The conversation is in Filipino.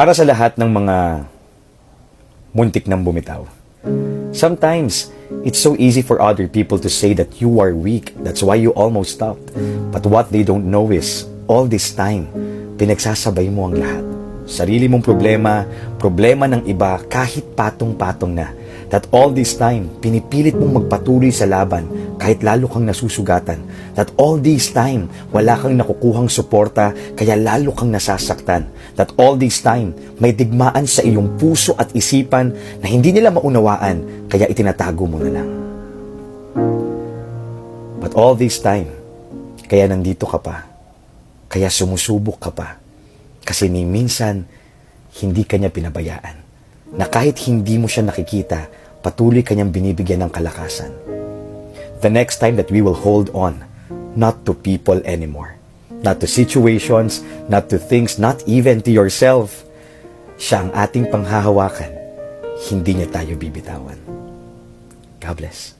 Para sa lahat ng mga muntik nang bumitaw. Sometimes, it's so easy for other people to say that you are weak. That's why you almost stopped. But what they don't know is, all this time, pinagsasabay mo ang lahat. Sarili mong problema, problema ng iba, kahit patong-patong na. That all this time, pinipilit mong magpatuloy sa laban kahit lalo kang nasusugatan. That all this time, wala kang nakukuhang suporta kaya lalo kang nasasaktan. That all this time, may digmaan sa iyong puso at isipan na hindi nila maunawaan kaya itinatago mo na lang. But all this time, kaya nandito ka pa. Kaya sumusubok ka pa. Kasi ni minsan, hindi ka niya pinabayaan. Na kahit hindi mo siya nakikita, patuloy kanyang binibigyan ng kalakasan. The next time that we will hold on, not to people anymore, not to situations, not to things, not even to yourself, siya ang ating panghahawakan, hindi niya tayo bibitawan. God bless.